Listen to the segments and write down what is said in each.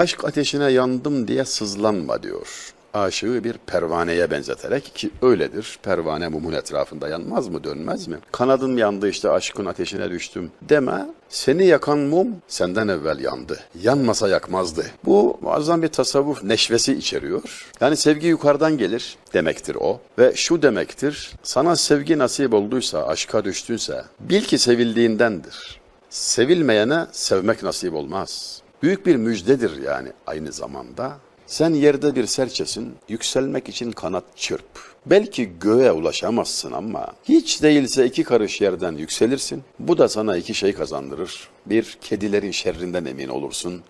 Aşk ateşine yandım diye sızlanma diyor. Aşığı bir pervaneye benzeterek ki öyledir. Pervane mumun etrafında yanmaz mı dönmez mi? Kanadın yandı işte aşkın ateşine düştüm deme. Seni yakan mum senden evvel yandı. Yanmasa yakmazdı. Bu muazzam bir tasavvuf neşvesi içeriyor. Yani sevgi yukarıdan gelir demektir o. Ve şu demektir. Sana sevgi nasip olduysa, aşka düştünse bil ki sevildiğindendir. Sevilmeyene sevmek nasip olmaz. Büyük bir müjdedir yani aynı zamanda. Sen yerde bir serçesin, yükselmek için kanat çırp. Belki göğe ulaşamazsın ama hiç değilse iki karış yerden yükselirsin. Bu da sana iki şey kazandırır. Bir, kedilerin şerrinden emin olursun.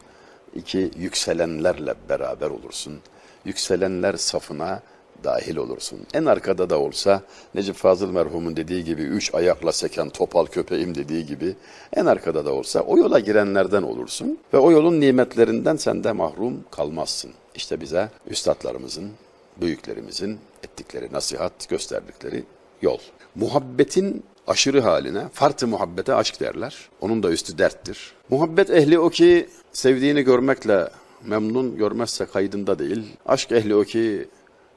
İki, yükselenlerle beraber olursun. Yükselenler safına dahil olursun. En arkada da olsa Necip Fazıl merhumun dediği gibi üç ayakla seken topal köpeğim dediği gibi en arkada da olsa o yola girenlerden olursun ve o yolun nimetlerinden sen de mahrum kalmazsın. İşte bize üstadlarımızın, büyüklerimizin ettikleri nasihat, gösterdikleri yol. Muhabbetin aşırı haline, fartı muhabbete aşk derler. Onun da üstü derttir. Muhabbet ehli o ki sevdiğini görmekle memnun görmezse kaydında değil. Aşk ehli o ki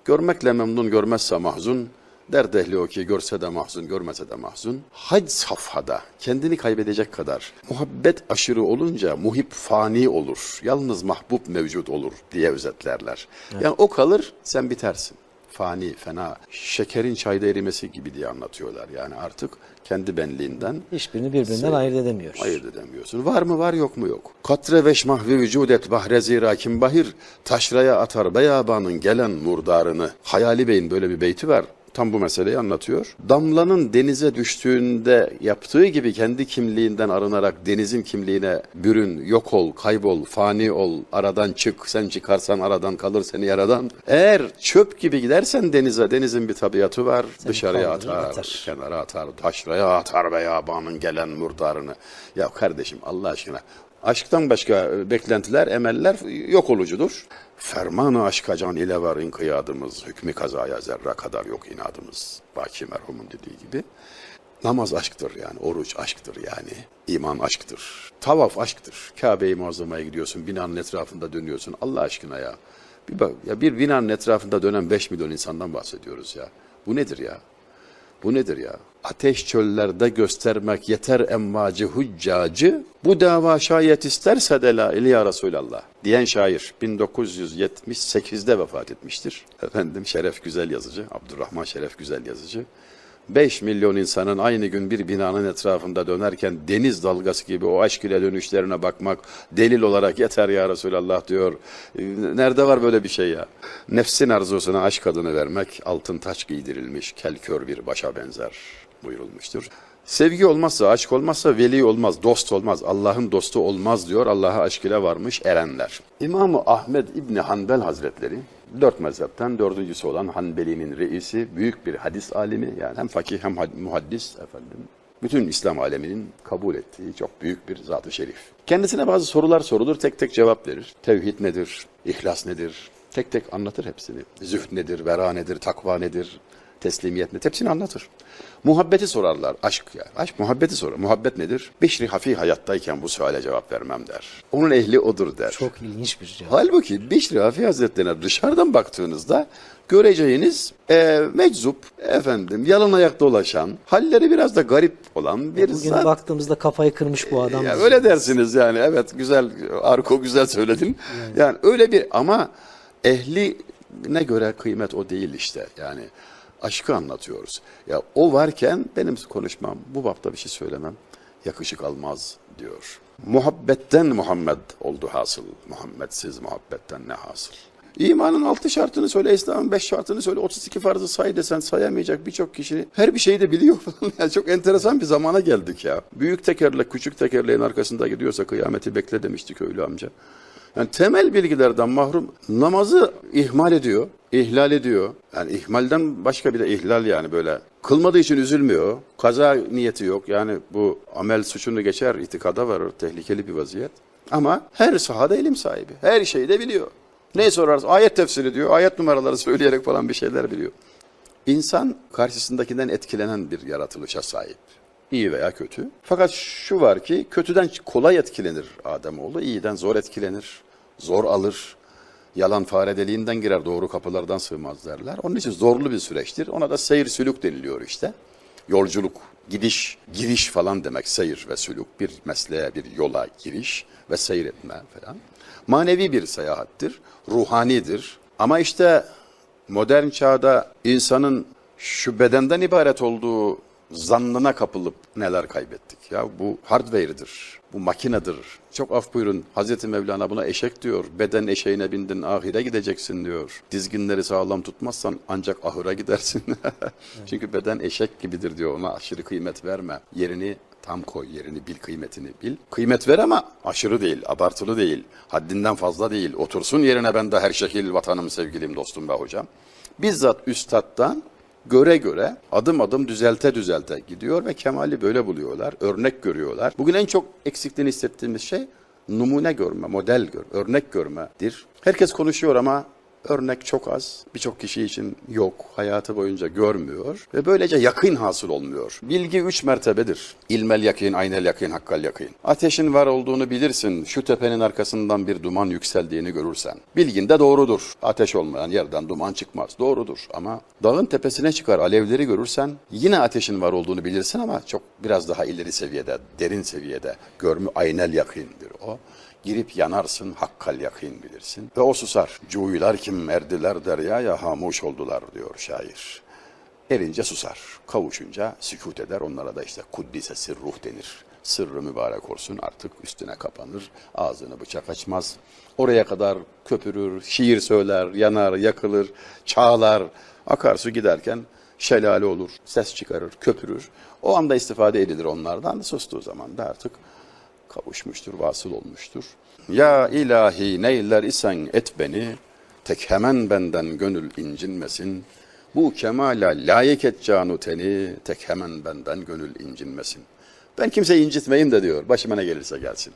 Görmekle memnun görmezse mahzun, dert ehli o ki görse de mahzun, görmese de mahzun. Hac safhada kendini kaybedecek kadar muhabbet aşırı olunca muhip fani olur. Yalnız mahbub mevcut olur diye özetlerler. Yani o kalır, sen bitersin. Fani, fena, şekerin çayda erimesi gibi diye anlatıyorlar. Yani artık kendi benliğinden Hiçbirini birbirinden Sev- ayırt edemiyor. Ayırt edemiyorsun. Var mı var yok mu yok. Katre ve vücudet bahre zira kim bahir taşraya atar beyabanın gelen murdarını. Hayali Bey'in böyle bir beyti var. Tam bu meseleyi anlatıyor. Damlanın denize düştüğünde yaptığı gibi kendi kimliğinden arınarak denizin kimliğine bürün, yok ol, kaybol, fani ol, aradan çık, sen çıkarsan aradan kalır seni yaradan. Eğer çöp gibi gidersen denize, denizin bir tabiatı var, dışarıya kaldırır, atar, atar. kenara atar, taşraya atar ve yabanın gelen murdarını. Ya kardeşim Allah aşkına aşktan başka beklentiler, emeller yok olucudur. Fermanı aşka can ile var inkıyadımız, hükmü kazaya zerre kadar yok inadımız. Baki merhumun dediği gibi. Namaz aşktır yani, oruç aşktır yani, iman aşktır, tavaf aşktır. Kabe-i Muazzama'ya gidiyorsun, binanın etrafında dönüyorsun. Allah aşkına ya. Bir bak, ya bir binanın etrafında dönen 5 milyon insandan bahsediyoruz ya. Bu nedir ya? Bu nedir ya? Ateş çöllerde göstermek yeter emmacı huccacı, bu dava şayet isterse de la ya Resulallah diyen şair 1978'de vefat etmiştir. Efendim Şeref Güzel yazıcı, Abdurrahman Şeref Güzel yazıcı. 5 milyon insanın aynı gün bir binanın etrafında dönerken deniz dalgası gibi o aşk ile dönüşlerine bakmak delil olarak yeter ya Resulallah diyor. Ee, Nerede var böyle bir şey ya? Nefsin arzusuna aşk adını vermek altın taç giydirilmiş kelkör bir başa benzer buyurulmuştur. Sevgi olmazsa, aşk olmazsa veli olmaz, dost olmaz, Allah'ın dostu olmaz diyor Allah'a aşk ile varmış erenler. İmam-ı Ahmed İbni Hanbel Hazretleri, dört mezhepten dördüncüsü olan Hanbeli'nin reisi, büyük bir hadis alimi, yani hem fakih hem had- muhaddis efendim. Bütün İslam aleminin kabul ettiği çok büyük bir zat-ı şerif. Kendisine bazı sorular sorulur, tek tek cevap verir. Tevhid nedir, ihlas nedir, tek tek anlatır hepsini. Zühd nedir, vera nedir, takva nedir, teslimiyet hepsini anlatır. Muhabbeti sorarlar, aşk ya. Aşk muhabbeti sorar. Muhabbet nedir? Beşri hafi hayattayken bu suale cevap vermem der. Onun ehli odur der. Çok ilginç bir cevap. Halbuki Bişri Hafi Hazretleri'ne dışarıdan baktığınızda göreceğiniz e, meczup, efendim yalın ayak dolaşan, halleri biraz da garip olan bir Bugün zat. baktığımızda kafayı kırmış bu adam. Ya öyle dersiniz yani evet güzel arko güzel söyledin. Yani öyle bir ama ehline göre kıymet o değil işte yani aşkı anlatıyoruz. Ya o varken benim konuşmam bu bapta bir şey söylemem yakışık almaz diyor. Muhabbetten Muhammed oldu hasıl. Muhammedsiz muhabbetten ne hasıl? İmanın altı şartını söyle, İslam'ın beş şartını söyle, 32 farzı say desen sayamayacak birçok kişi her bir şeyi de biliyor falan. Yani çok enteresan bir zamana geldik ya. Büyük tekerlek küçük tekerleğin arkasında gidiyorsa kıyameti bekle demişti köylü amca. Yani temel bilgilerden mahrum namazı ihmal ediyor, ihlal ediyor. Yani ihmalden başka bir de ihlal yani böyle. Kılmadığı için üzülmüyor, kaza niyeti yok. Yani bu amel suçunu geçer, itikada varır, tehlikeli bir vaziyet. Ama her sahada ilim sahibi, her şeyi de biliyor. Ne sorarsa ayet tefsiri diyor, ayet numaraları söyleyerek falan bir şeyler biliyor. İnsan karşısındakinden etkilenen bir yaratılışa sahip. İyi veya kötü. Fakat şu var ki kötüden kolay etkilenir Ademoğlu, iyiden zor etkilenir. Zor alır. Yalan fare deliğinden girer, doğru kapılardan sığmaz derler. Onun için zorlu bir süreçtir. Ona da seyir sülük deniliyor işte. Yolculuk, gidiş, giriş falan demek seyir ve sülük. Bir mesleğe, bir yola giriş ve seyretme falan. Manevi bir seyahattir, ruhanidir. Ama işte modern çağda insanın şu bedenden ibaret olduğu zannına kapılıp neler kaybettik. Ya bu hardware'dir, bu makinedir. Çok af buyurun. Hazreti Mevlana buna eşek diyor. Beden eşeğine bindin ahire gideceksin diyor. Dizginleri sağlam tutmazsan ancak ahıra gidersin. Çünkü beden eşek gibidir diyor. Ona aşırı kıymet verme. Yerini tam koy, yerini bil, kıymetini bil. Kıymet ver ama aşırı değil, abartılı değil, haddinden fazla değil. Otursun yerine ben de her şekil vatanım, sevgilim, dostum ve hocam. Bizzat üstattan göre göre adım adım düzelte düzelte gidiyor ve kemali böyle buluyorlar, örnek görüyorlar. Bugün en çok eksikliğini hissettiğimiz şey numune görme, model gör, örnek görmedir. Herkes konuşuyor ama örnek çok az. Birçok kişi için yok. Hayatı boyunca görmüyor. Ve böylece yakın hasıl olmuyor. Bilgi üç mertebedir. İlmel yakın, aynel yakın, hakkal yakın. Ateşin var olduğunu bilirsin. Şu tepenin arkasından bir duman yükseldiğini görürsen. Bilgin de doğrudur. Ateş olmayan yerden duman çıkmaz. Doğrudur. Ama dağın tepesine çıkar alevleri görürsen yine ateşin var olduğunu bilirsin ama çok biraz daha ileri seviyede, derin seviyede. Görmü aynel yakındır o. Girip yanarsın, hakkal yakın bilirsin. Ve o susar. Cuyular kim erdiler deryaya hamuş oldular diyor şair. Erince susar. Kavuşunca sükut eder. Onlara da işte kuddise sirruh denir. Sırrı mübarek olsun artık üstüne kapanır. Ağzını bıçak açmaz. Oraya kadar köpürür, şiir söyler, yanar, yakılır, çağlar. Akarsu giderken şelale olur, ses çıkarır, köpürür. O anda istifade edilir onlardan. Sustuğu zaman da artık kavuşmuştur, vasıl olmuştur. Ya ilahi neyler isen et beni, tek hemen benden gönül incinmesin. Bu kemala layık et canu teni, tek hemen benden gönül incinmesin. Ben kimseyi incitmeyeyim de diyor, başıma ne gelirse gelsin.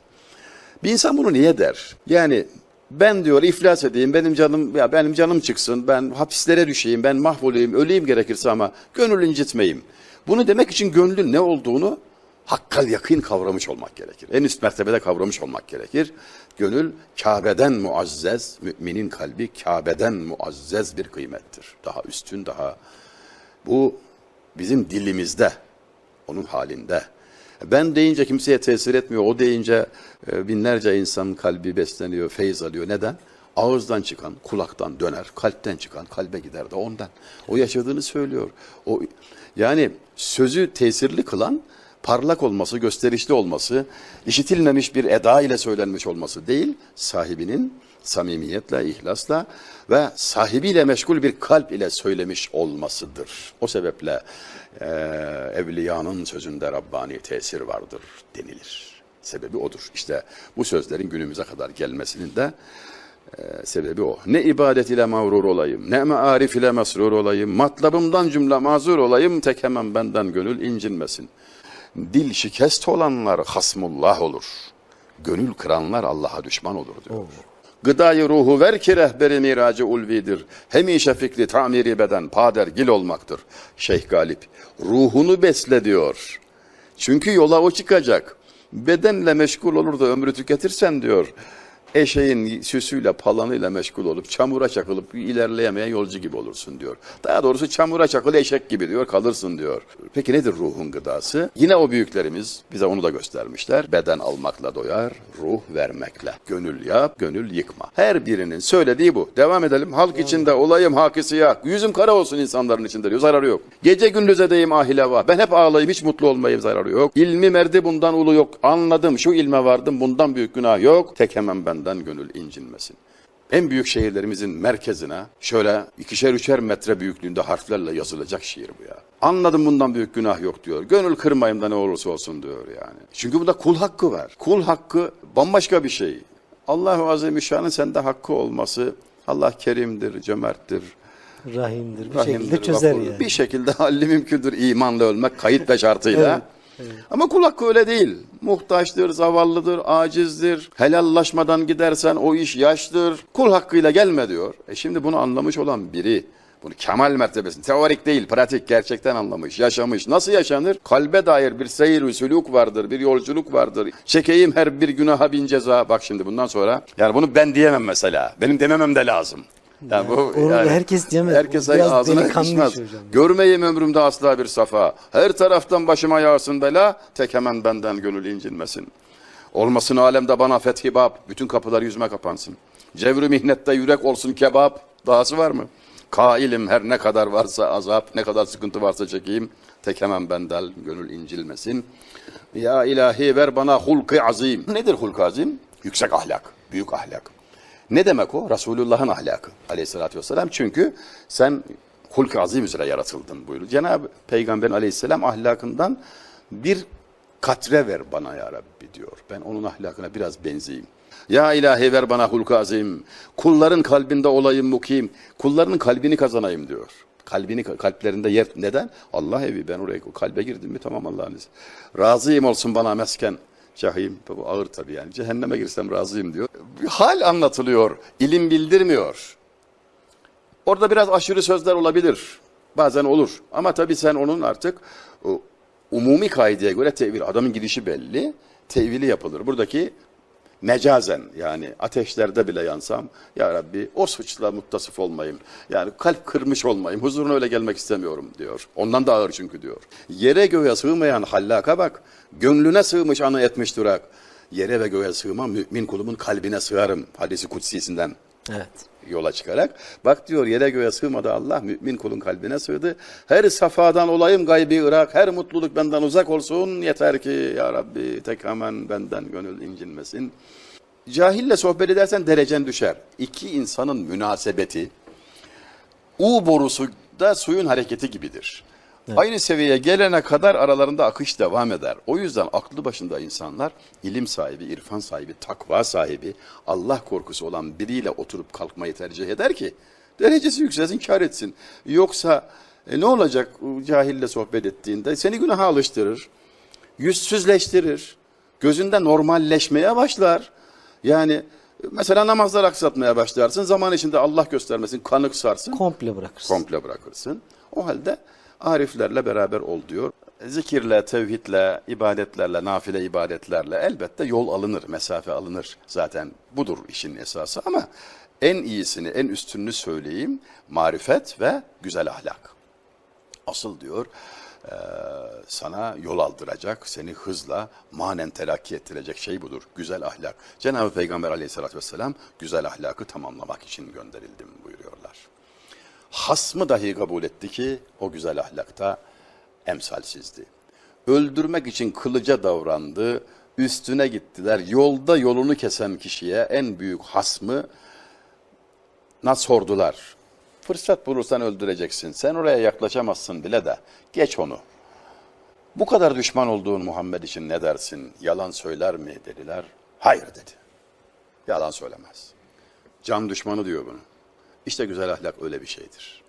Bir insan bunu niye der? Yani ben diyor iflas edeyim, benim canım ya benim canım çıksın, ben hapislere düşeyim, ben mahvolayım, öleyim gerekirse ama gönül incitmeyeyim. Bunu demek için gönlün ne olduğunu hakkal yakın kavramış olmak gerekir. En üst mertebede kavramış olmak gerekir. Gönül Kabe'den muazzez, müminin kalbi Kabe'den muazzez bir kıymettir. Daha üstün, daha bu bizim dilimizde, onun halinde. Ben deyince kimseye tesir etmiyor. O deyince e, binlerce insanın kalbi besleniyor, feyiz alıyor. Neden? Ağızdan çıkan, kulaktan döner, kalpten çıkan kalbe gider de ondan. O yaşadığını söylüyor. O yani sözü tesirli kılan parlak olması, gösterişli olması, işitilmemiş bir eda ile söylenmiş olması değil, sahibinin samimiyetle, ihlasla ve sahibiyle meşgul bir kalp ile söylemiş olmasıdır. O sebeple e, evliyanın sözünde Rabbani tesir vardır denilir. Sebebi odur. İşte bu sözlerin günümüze kadar gelmesinin de e, sebebi o. Ne ibadet ile mağrur olayım, ne mearif ile mesrur olayım, matlabımdan cümle mazur olayım, tek hemen benden gönül incinmesin. Dil şikest olanlar hasmullah olur. Gönül kıranlar Allah'a düşman olur diyor. Gıdayı ruhu ver ki rehberi miracı ulvidir. Hemişe fikri tamiri beden pader gil olmaktır. Şeyh Galip ruhunu besle diyor. Çünkü yola o çıkacak. Bedenle meşgul olur da ömrü tüketirsen diyor. Eşeğin süsüyle palanıyla meşgul olup çamura çakılıp ilerleyemeyen yolcu gibi olursun diyor. Daha doğrusu çamura çakılı eşek gibi diyor kalırsın diyor. Peki nedir ruhun gıdası? Yine o büyüklerimiz bize onu da göstermişler. Beden almakla doyar, ruh vermekle. Gönül yap, gönül yıkma. Her birinin söylediği bu. Devam edelim. Halk içinde olayım hakisi yak. Yüzüm kara olsun insanların içinde diyor. Zararı yok. Gece gündüz edeyim ahileva. Ben hep ağlayayım hiç mutlu olmayayım zararı yok. İlmi merdi bundan ulu yok. Anladım şu ilme vardım bundan büyük günah yok. Tek hemen benden gönül incinmesin. En büyük şehirlerimizin merkezine şöyle ikişer üçer metre büyüklüğünde harflerle yazılacak şiir bu ya. Anladım bundan büyük günah yok diyor. Gönül kırmayayım da ne olursa olsun diyor yani. Çünkü bunda kul hakkı var. Kul hakkı bambaşka bir şey. Allahu Azimüşşan'ın sende hakkı olması Allah kerimdir, cömerttir, Rahimdir. Bir rahimdir, şekilde çözer yani. Bir şekilde halli mümkündür imanla ölmek kayıt ve şartıyla. Ama kul hakkı öyle değil. Muhtaçtır, zavallıdır, acizdir. Helallaşmadan gidersen o iş yaştır. Kul hakkıyla gelme diyor. E şimdi bunu anlamış olan biri Bunu kemal mertebesinde, teorik değil, pratik, gerçekten anlamış, yaşamış. Nasıl yaşanır? Kalbe dair bir seyir sülük vardır, bir yolculuk vardır. Çekeyim her bir günaha bin ceza. Bak şimdi bundan sonra, yani bunu ben diyemem mesela. Benim dememem de lazım. Yani bu, Onu herkes diyemez. Herkes biraz ağzına yakışmaz. Görmeyeyim ömrümde asla bir safa. Her taraftan başıma yağsın bela, tek hemen benden gönül incinmesin. Olmasın alemde bana fethi bab, bütün kapılar yüzme kapansın. Cevri mihnette yürek olsun kebap, dahası var mı? Kailim her ne kadar varsa azap, ne kadar sıkıntı varsa çekeyim, tek hemen benden gönül incilmesin. Ya ilahi ver bana hulkı azim. Nedir hulkı azim? Yüksek ahlak, büyük ahlak. Ne demek o? Resulullah'ın ahlakı aleyhissalatü vesselam. Çünkü sen hulk-ı azim üzere yaratıldın buyuruyor. Cenab-ı Peygamber aleyhisselam ahlakından bir katre ver bana ya Rabbi diyor. Ben onun ahlakına biraz benzeyeyim. Ya ilahi ver bana hulk-ı azim. Kulların kalbinde olayım mukim. Kulların kalbini kazanayım diyor. Kalbini kalplerinde yer neden? Allah evi ben oraya kalbe girdim mi tamam Allah'ın izniyle. Razıyım olsun bana mesken. Cahim bu ağır tabii yani. Cehenneme girsem razıyım diyor. Hal anlatılıyor. ilim bildirmiyor. Orada biraz aşırı sözler olabilir. Bazen olur. Ama tabii sen onun artık o, umumi kaideye göre tevil. Adamın gidişi belli. Tevili yapılır. Buradaki mecazen yani ateşlerde bile yansam ya Rabbi o suçla muttasıf olmayayım. Yani kalp kırmış olmayayım. Huzuruna öyle gelmek istemiyorum diyor. Ondan da ağır çünkü diyor. Yere göğe sığmayan hallaka bak. Gönlüne sığmış anı etmiş durak. Yere ve göğe sığmam mümin kulumun kalbine sığarım. Hadisi kutsisinden Evet. yola çıkarak. Bak diyor yere göğe sığmadı Allah mümin kulun kalbine sığdı. Her safadan olayım gaybi Irak. Her mutluluk benden uzak olsun. Yeter ki ya Rabbi tek hemen benden gönül incinmesin. Cahille sohbet edersen derecen düşer. İki insanın münasebeti U borusu da suyun hareketi gibidir. Aynı seviyeye gelene kadar aralarında akış devam eder. O yüzden aklı başında insanlar ilim sahibi, irfan sahibi, takva sahibi, Allah korkusu olan biriyle oturup kalkmayı tercih eder ki derecesi yükselsin, kar etsin. Yoksa e, ne olacak cahille sohbet ettiğinde? Seni günaha alıştırır, yüzsüzleştirir, gözünde normalleşmeye başlar. Yani mesela namazlar aksatmaya başlarsın, zaman içinde Allah göstermesin, kanık sarsın Komple bırakırsın. komple bırakırsın. O halde ariflerle beraber ol diyor. Zikirle, tevhidle, ibadetlerle, nafile ibadetlerle elbette yol alınır, mesafe alınır. Zaten budur işin esası ama en iyisini, en üstününü söyleyeyim. Marifet ve güzel ahlak. Asıl diyor sana yol aldıracak, seni hızla manen telakki ettirecek şey budur. Güzel ahlak. Cenab-ı Peygamber aleyhissalatü vesselam güzel ahlakı tamamlamak için gönderildim buyuruyorlar. Hasmı dahi kabul etti ki o güzel ahlakta emsalsizdi. Öldürmek için kılıca davrandı, üstüne gittiler. Yolda yolunu kesen kişiye en büyük hasmı na sordular. Fırsat bulursan öldüreceksin. Sen oraya yaklaşamazsın bile de. Geç onu. Bu kadar düşman olduğun Muhammed için ne dersin? Yalan söyler mi dediler. Hayır dedi. Yalan söylemez. Can düşmanı diyor bunu. İşte güzel ahlak öyle bir şeydir.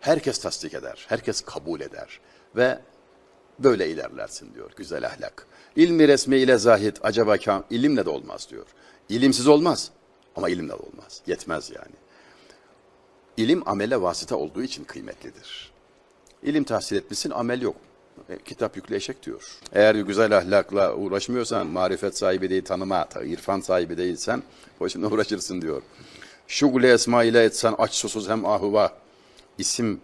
Herkes tasdik eder, herkes kabul eder ve böyle ilerlersin diyor güzel ahlak. İlmi resmi ile zahit acaba kam, ilimle de olmaz diyor. İlimsiz olmaz ama ilimle de olmaz. Yetmez yani. İlim amele vasıta olduğu için kıymetlidir. İlim tahsil etmişsin, amel yok. E, kitap yükle eşek diyor. Eğer güzel ahlakla uğraşmıyorsan, marifet sahibi değil, tanıma, irfan sahibi değilsen, boşuna uğraşırsın diyor. Şugule esma ile etsen aç susuz hem ahuva. İsim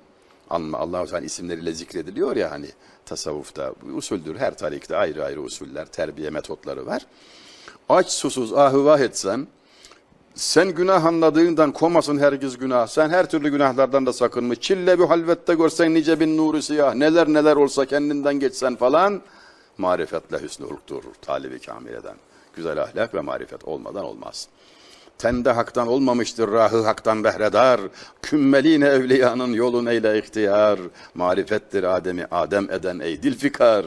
anma, Allah-u Teala isimleriyle zikrediliyor ya hani tasavvufta. Usuldür. Her tarikte ayrı ayrı usuller, terbiye metotları var. Aç susuz ahuvah etsen, sen günah anladığından komasın herkes günah. Sen her türlü günahlardan da sakınmış. Çille bir halvette görsen nice bin nuru siyah. Neler neler olsa kendinden geçsen falan. Marifetle hüsnü hulk durur. Talibi kamil eden. Güzel ahlak ve marifet olmadan olmaz. Tende haktan olmamıştır rahı haktan behredar. Kümmeline evliyanın yolun eyle ihtiyar. Marifettir Adem'i Adem eden ey dilfikar.